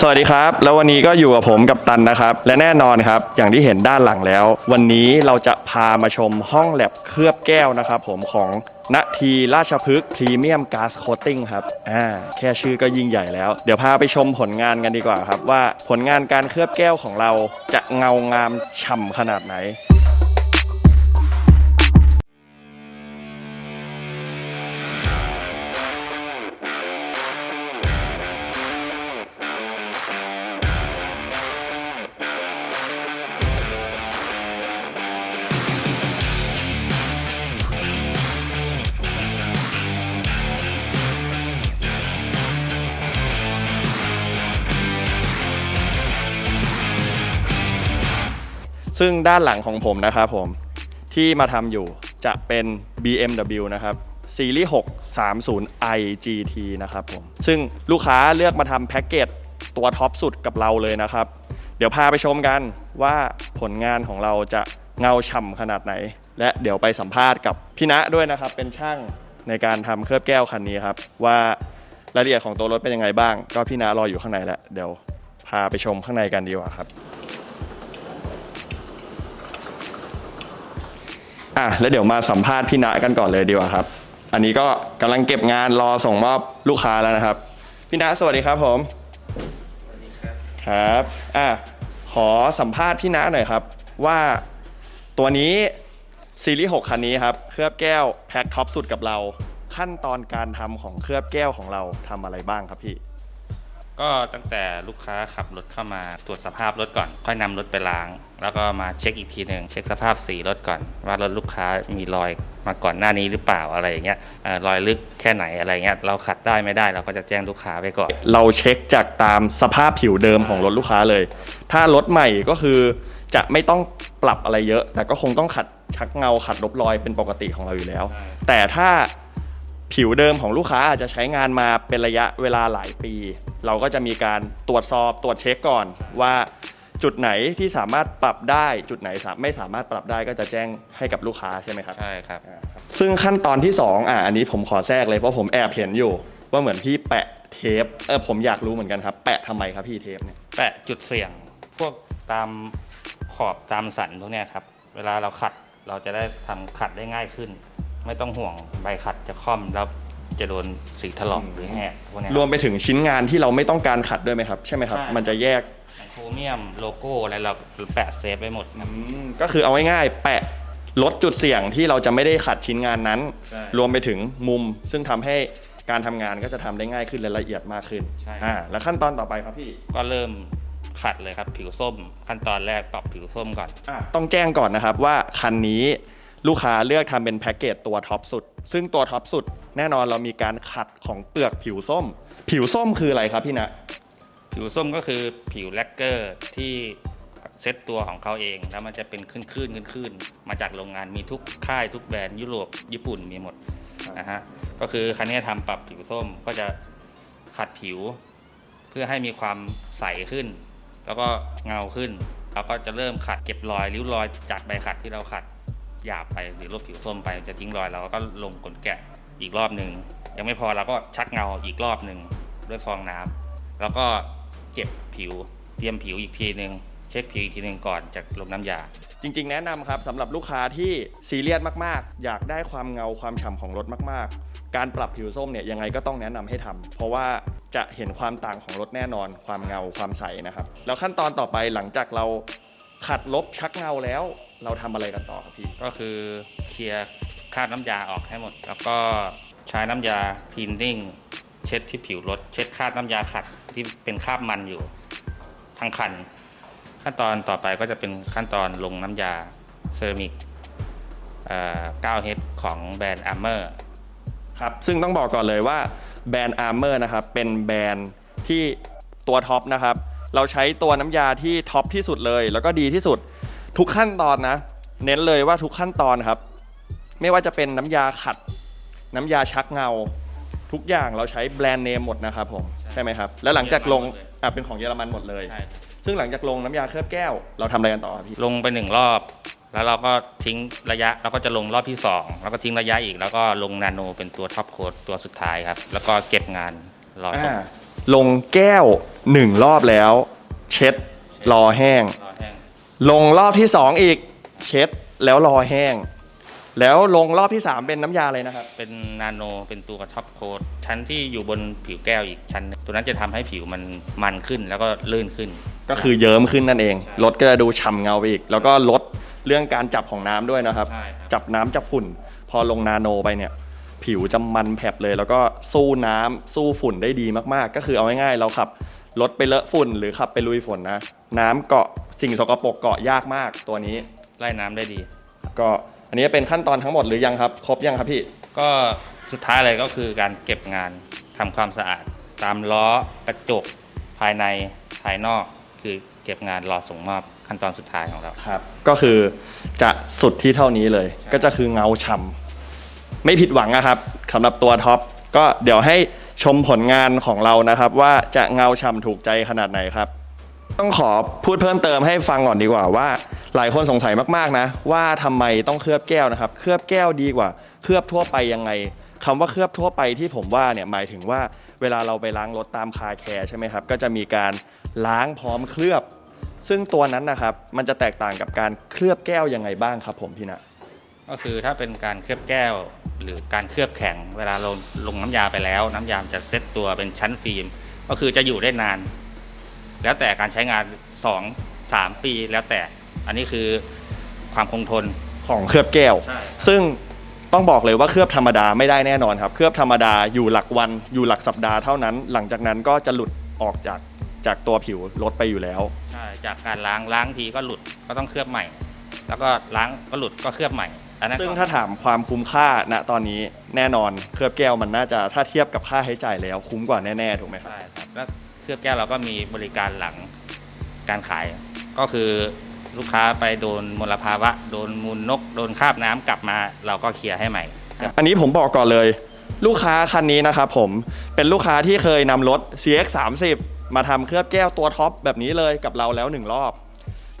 สวัสดีครับ แล้ววันนี้ก็อยู่กับผมกับตันนะครับ และแน่นอนครับ อย่างที่เห็นด้านหลังแล้ว วันนี้เราจะพามาชมห้องแลบเคลือบแก้วนะครับ ผมของณทีราชพฤกษ์พรีเมียมก๊าซโคตติ้งครับอ่าแค่ชื่อก็ยิ่งใหญ่แล้ว เดี๋ยวพาไปชมผลงานกันดีกว่าครับ ว่าผลงานการเคลือบแก้วของเราจะเงางามฉ่ำขนาดไหน ซึ่งด้านหลังของผมนะครับผมที่มาทำอยู่จะเป็น BMW นะครับซีรีส์6 30 i GT นะครับผมซึ่งลูกค้าเลือกมาทำแพ็กเกจตัวท็อปสุดกับเราเลยนะครับ เดี๋ยวพาไปชมกันว่าผลงานของเราจะเงาฉ่ำขนาดไหน และเดี๋ยวไปสัมภาษณ์กับพี่ณะด้วยนะครับ เป็นช่างในการทำเคลือบแก้วคันนี้ครับ ว่ารายละเอียดของตัวรถเป็นยังไงบ้าง ก็พี่ณะรออยู่ข้างในแล้วเดี๋ยวพาไปชมข้างในกันดีกว่าครับ อะแล้วเดี๋ยวมาสัมภาษณ์พี่ณะกันก่อนเลยดีกว่าครับ อันนี้ก็กำลังเก็บงานรอส่งมอบลูกค้าแล้วนะครับ พี่ณะสวัสดีครับผมครับอะขอสัมภาษณ์พี่ณะหน่อยครับ ว่าตัวนี้ซีรีส์6คันนี้ครับเคลือบแก้วแพ็คท็อปสุดกับเรา ขั้นตอนการทำของเคลือบแก้วของเราทำอะไรบ้างครับพี่ ก็ตั้งแต่ลูกค้าขับรถเข้ามาตรวจสภาพรถก่อน ค่อยนำรถไปล้าง แล้วก็มาเช็คอีกทีหนึ่งเช็คสภาพสีรถก่อน ว่ารถลูกค้ามีรอยมาก่อนหน้านี้หรือเปล่าอะไรอย่างเงี้ยเอ่อรอยลึกแค่ไหนอะไรเงี้ยเราขัดได้ไม่ได้เราก็จะแจ้งลูกค้าไปก่อน เราเช็คจากตามสภาพผิวเดิมของรถลูกค้าเลย ถ้ารถใหม่ก็คือจะไม่ต้องปรับอะไรเยอะ แต่ก็คงต้องขัดชักเงาขัดลบรอยเป็นปกติของเราอยู่แล้วใช่แต่ถ้าผิวเดิมของลูกค้าอาจจะใช้งานมาเป็นระยะเวลาหลายปี เราก็จะมีการตรวจสอบตรวจเช็คก่อนว่าจุดไหนที่สามารถปรับได้ จุดไหนสาไม่สามารถปรับได้ก็จะแจ้งให้กับลูกค้าใช่ไหมครับ ใช่ครับ ซึ่งขั้นตอนที่ 2อะอันนี้ผมขอแทรกเลยเพราะผมแอบเห็นอยู่ ว่าเหมือนพี่แปะเทปเออผมอยากรู้เหมือนกันครับ แปะทำไมครับพี่เทปเนี่ยแปะจุดเสี่ยง พวกตามขอบตามสันพวกเนี้ยครับ เวลาเราขัดเราจะได้ทำขัดได้ง่ายขึ้น ไม่ต้องห่วงใบขัดจะค่อมแล้ว จะโดนสีถลอกหรือแหกพวกเนี้ย รวมไปถึงชิ้นงานที่เราไม่ต้องการขัดด้วยไหมครับ ใช่ไหมครับ ใช่ มันจะแยกโครเมียมโลโก้อะไรเราแปะเซฟไว้หมดครับก็คือเอาง่ายๆแปะลดจุดเสี่ยงที่เราจะไม่ได้ขัดชิ้นงานนั้น ใช่รวมไปถึงมุม ซึ่งทำให้การทำงานก็จะทำได้ง่ายขึ้นและละเอียดมากขึ้นใช่อ่าแล้วขั้นตอนต่อไปครับพี่ ก็เริ่มขัดเลยครับ ผิวส้ม ขั้นตอนแรกปรับผิวส้มก่อน อะต้องแจ้งก่อนนะครับว่าคันนี้ลูกค้าเลือกทำเป็นแพ็กเกจตัวท็อปสุด ซึ่งตัวท็อปสุด แน่นอนเรามีการขัดของเปลือกผิวส้ม ผิวส้มคืออะไรครับพี่นะผิวส้มก็คือผิวแลกเกอร์ที่เซตตัวของเขาเอง แล้วมันจะเป็นขึ้นขึ้นขึ้นขึ้นๆมาจากโรงงานมีทุกค่ายทุกแบรนด์ยุโรปญี่ปุ่นมีหมดนะฮะก็คือคันนี้ทำปรับผิวส้มก็จะขัดผิว เพื่อให้มีความใสขึ้น แล้วก็เงาขึ้นเราก็จะเริ่มขัดเก็บรอยริ้วรอยจากใบขัดที่เราขัดหยาบไปหรือลบผิวส้มไปจะทิ้งรอยเราก็ลงกลแกะ อีกรอบหนึ่งยังไม่พอเราก็ชักเงาอีกรอบหนึ่งด้วยฟองน้ำแล้วก็เก็บผิวเตรียมผิวอีกทีหนึ่งเช็คผิวอีกทีหนึ่งก่อนจากลงน้ำยา จริง ๆ แนะนำครับสำหรับลูกค้าที่ซีเรียสมากๆ อยากได้ความเงาความฉ่ำของรถมาก ๆ การปรับผิวส้มเนี่ยยังไงก็ต้องแนะนำให้ทำเพราะว่าจะเห็นความต่างของรถแน่นอน ความเงาความใสนะครับ แล้วขั้นตอนต่อไปหลังจากเราขัดลบชักเงาแล้ว เราทำอะไรกันต่อครับพี่ก็คือเคลียร์ คราบน้ำยาออกให้หมด แล้วก็ใช้น้ำยาพีนนิ่งเช็ดที่ผิวรถ เช็ดคราบน้ำยาขัดที่เป็นคราบมันอยู่ทั้งคัน ขั้นตอนต่อไปก็จะเป็นขั้นตอนลงน้ำยาเซรามิก9เฮดของแบรนด์ Armor ครับ ซึ่งต้องบอกก่อนเลยว่าแบรนด์ Armor นะครับ เป็นแบรนด์ที่ตัวท็อปนะครับ เราใช้ตัวน้ำยาที่ท็อปที่สุดเลย แล้วก็ดีที่สุดทุกขั้นตอนนะ เน้นเลยว่าทุกขั้นตอนครับ ไม่ว่าจะเป็นน้ำยาขัด น้ำยาชักเงา ทุกอย่างเราใช้แบรนด์เนมหมดนะครับผมใช่ใช่ไหมครับ แล้วหลังจากลงเยอรมันหมดเลยอะเป็นของเยอรมันหมดเลย ใช่ซึ่งหลังจากลงน้ำยาเคลือบแก้วเราทำอะไรกันต่อครับพี่ ลงไปหนึ่งรอบ แล้วเราก็ทิ้งระยะแล้วก็จะลงรอบที่2แล้วก็ทิ้งระยะอีก แล้วก็ลงนาโนเป็นตัวท็อปโค้ดตัวสุดท้ายครับ แล้วก็เก็บงานรอส่งอ่าลงแก้ว1รอบแล้ว เช็ดรอแห้ง รอแห้งลงรอบที่2อีก เช็ดแล้วรอแห้ง แล้วลงรอบที่ 3 เป็นน้ำยาเลยนะครับ เป็นนาโนเป็นตัวท็อปโค้ดชั้นที่อยู่บนผิวแก้วอีกชั้นหนึ่งตัวนั้นจะทำให้ผิวมันมันขึ้นแล้วก็ลื่นขึ้น ก็คือเยิ้มขึ้นนั่นเองใช่รถก็จะดูฉ่ำเงาไปอีก แล้วก็ลดเรื่องการจับของน้ำด้วยนะครับ ใช่ครับ จับน้ำจับฝุ่น พอลงนาโนไปเนี่ย ผิวจะมันแผบเลย แล้วก็สู้น้ำสู้ฝุ่นได้ดีมากๆ ก็คือเอาง่ายๆเราขับรถไปเลอะฝุ่น หรือขับไปลุยฝนนะ น้ำเกาะสิ่งสกปรกเกาะยากมากตัวนี้ ไล่น้ำได้ดี ก็ อันนี้เป็นขั้นตอนทั้งหมดหรือยังครับ ครบยังครับพี่ ก็สุดท้ายเลยก็คือการเก็บงานทำความสะอาด ตามล้อกระจกภายในภายนอก คือเก็บงานรอส่งมอบขั้นตอนสุดท้ายของเรา ครับ ก็คือจะสุดที่เท่านี้เลยใช่ก็จะคือเงาฉ่ำไม่ผิดหวังนะครับสำหรับตัวท็อปก็เดี๋ยวให้ชมผลงานของเรานะครับ ว่าจะเงาฉ่ำถูกใจขนาดไหนครับ ต้องขอพูดเพิ่มเติมให้ฟังก่อนดีกว่าว่า หลายคนสงสัยมากๆนะ ว่าทำไมต้องเคลือบแก้วนะครับ เคลือบแก้วดีกว่า เคลือบทั่วไปยังไงคำว่าเคลือบทั่วไปที่ผมว่าเนี่ยหมายถึงว่าเวลาเราไปล้างรถตามคาแคร์ใช่ไหมครับ ก็จะมีการล้างพร้อมเคลือบ ซึ่งตัวนั้นนะครับมันจะแตกต่างกับการเคลือบแก้วยังไงบ้างครับ ผมพี่นะก็คือถ้าเป็นการเคลือบแก้ว หรือการเคลือบแข็ง เวลาเราลงน้ำยาไปแล้ว น้ำยามจะเซตตัวเป็นชั้นฟิล์ม ก็คือจะอยู่ได้นาน แล้วแต่การใช้งาน 2 3 ปีแล้วแต่ อันนี้คือความคงทน ของเคลือบแก้ว ใช่ ซึ่งต้องบอกเลยว่าเคลือบธรรมดาไม่ได้แน่นอนครับ เคลือบธรรมดาอยู่หลักวันอยู่หลักสัปดาห์เท่านั้น หลังจากนั้นก็จะหลุดออกจากจากตัวผิวรถไปอยู่แล้ว ใช่จากการล้างล้างทีก็หลุดก็ต้องเคลือบใหม่ แล้วก็ล้างก็หลุดก็เคลือบใหม่อันนั้นซึ่งก็ ถ้าถามความคุ้มค่าณตอนนี้แน่นอนเคลือบแก้วมันน่าจะถ้าเทียบกับค่าใช้จ่ายแล้วคุ้มกว่าแน่ๆถูกไหมครับ ใช่ครับแล้ว เคลือบแก้วเราก็มีบริการหลังการขาย ก็คือลูกค้าไปโดนมลภาวะ โดนมูลนก โดนคราบน้ำกลับมา เราก็เคลียร์ให้ใหม่ อันนี้ผมบอกก่อนเลย ลูกค้าคันนี้นะครับผมเป็นลูกค้าที่เคยนำรถ CX 30มาทำเคลือบแก้วตัวท็อปแบบนี้เลยกับเราแล้วหนึ่งรอบ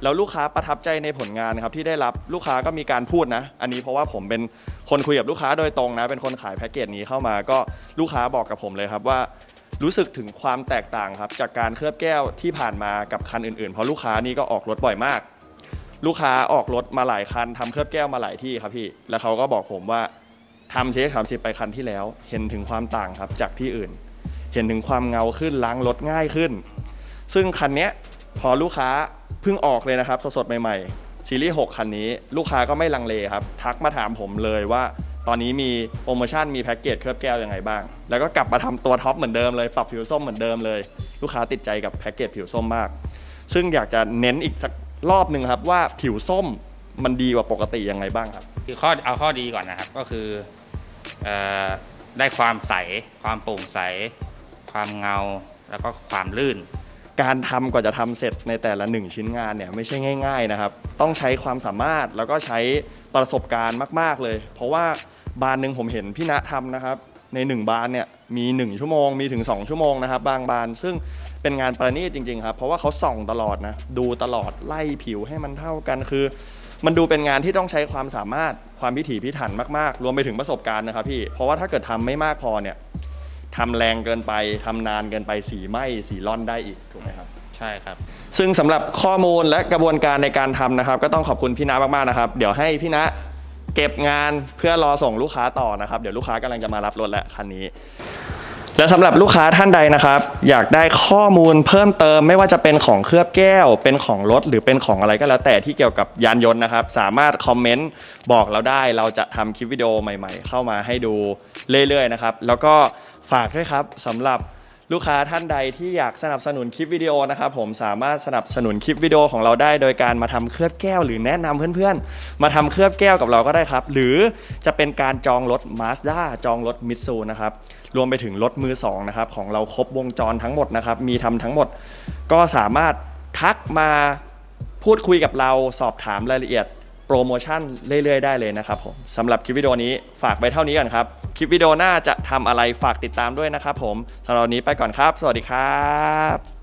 แล้วลูกค้าประทับใจในผลงานครับที่ได้รับลูกค้าก็มีการพูดนะ อันนี้เพราะว่าผมเป็นคนคุยกับลูกค้าโดยตรงนะ เป็นคนขายแพ็กเกจนี้เข้ามาก็ลูกค้าบอกกับผมเลยครับว่า รู้สึกถึงความแตกต่างครับจากการเคลือบแก้วที่ผ่านมากับคันอื่นๆ เพราะลูกค้านี่ก็ออกรถบ่อยมาก ลูกค้าออกรถมาหลายคันทำเคลือบแก้วมาหลายที่ครับพี่ แล้วเขาก็บอกผมว่าทำเชคสามสิบไปคันที่แล้ว เห็นถึงความต่างครับจากที่อื่น เห็นถึงความเงาขึ้นล้างรถง่ายขึ้น ซึ่งคันนี้พอลูกค้าเพิ่งออกเลยนะครับสดๆใหม่ๆซีรีส์6คันนี้ลูกค้าก็ไม่ลังเลครับ ทักมาถามผมเลยว่า ตอนนี้มีโปรโมชั่นมีแพ็กเกจเคลือบแก้วยังไงบ้าง แล้วก็กลับมาทำตัวท็อปเหมือนเดิมเลยปรับผิวส้มเหมือนเดิมเลย ลูกค้าติดใจกับแพ็กเกจผิวส้มมาก ซึ่งอยากจะเน้นอีกสักรอบหนึ่งครับว่าผิวส้มมันดีกว่าปกติยังไงบ้างครับ คือข้อเอาข้อดีก่อนนะครับก็คือเออได้ความใส ความโปร่งใส ความเงาแล้วก็ความลื่น การทำกว่าจะทำเสร็จในแต่ละหนึ่งชิ้นงานเนี่ยไม่ใช่ง่าย ๆนะครับ ต้องใช้ความสามารถแล้วก็ใช้ประสบการณ์มาก ๆเลย เพราะว่า บานหนึ่งผมเห็นพี่ณทำนะครับ ใน 1 บานเนี่ยมี 1 ชั่วโมง มีถึง 2 ชั่วโมงนะครับ บางบาน ซึ่งเป็นงานประณีตจริง ๆ ครับ เพราะว่าเขาส่องตลอดนะ ดูตลอดไล่ผิวให้มันเท่ากันคือ มันดูเป็นงานที่ต้องใช้ความสามารถความพิถีพิถันมากๆ รวมไปถึงประสบการณ์นะครับพี่เพราะว่าถ้าเกิดทำไม่มากพอเนี่ยทำแรงเกินไปทำนานเกินไปสีไหมสีร่อนได้อีกถูกไหมครับใช่ครับ ซึ่งสำหรับข้อมูลและกระบวนการในการทำนะครับ ก็ต้องขอบคุณพี่ณมากๆนะครับ เดี๋ยวให้พี่ณ เก็บงานเพื่อรอส่งลูกค้าต่อนะครับ เดี๋ยวลูกค้ากำลังจะมารับรถแล้วคันนี้ และสำหรับลูกค้าท่านใดนะครับ อยากได้ข้อมูลเพิ่มเติม ไม่ว่าจะเป็นของเคลือบแก้ว เป็นของรถหรือเป็นของอะไรก็แล้วแต่ที่เกี่ยวกับยานยนต์นะครับ สามารถคอมเมนต์บอกเราได้ เราจะทำคลิปวิดีโอใหม่ ๆ เข้ามาให้ดูเรื่อยๆนะครับแล้วก็ฝากด้วยครับสำหรับ ลูกค้าท่านใดที่อยากสนับสนุนคลิปวิดีโอนะครับผมสามารถสนับสนุนคลิปวิดีโอของเราได้ โดยการมาทำเคลือบแก้ว หรือแนะนำเพื่อนๆ มาทำเคลือบแก้วกับเราก็ได้ครับ หรือจะเป็นการจองรถ Mazda จองรถ Mitsu นะครับรวมไปถึงรถมือสองนะครับของเราครบวงจรทั้งหมดนะครับมีทำทั้งหมด ก็สามารถทักมาพูดคุยกับเราสอบถามรายละเอียด โปรโมชั่นเรื่อยๆได้เลยนะครับผมสำหรับคลิปวิดีโอนี้ฝากไปเท่านี้ก่อนครับ คลิปวิดีโอหน้าจะทำอะไรฝากติดตามด้วยนะครับผมสำหรับวันนี้ไปก่อนครับ สวัสดีครับ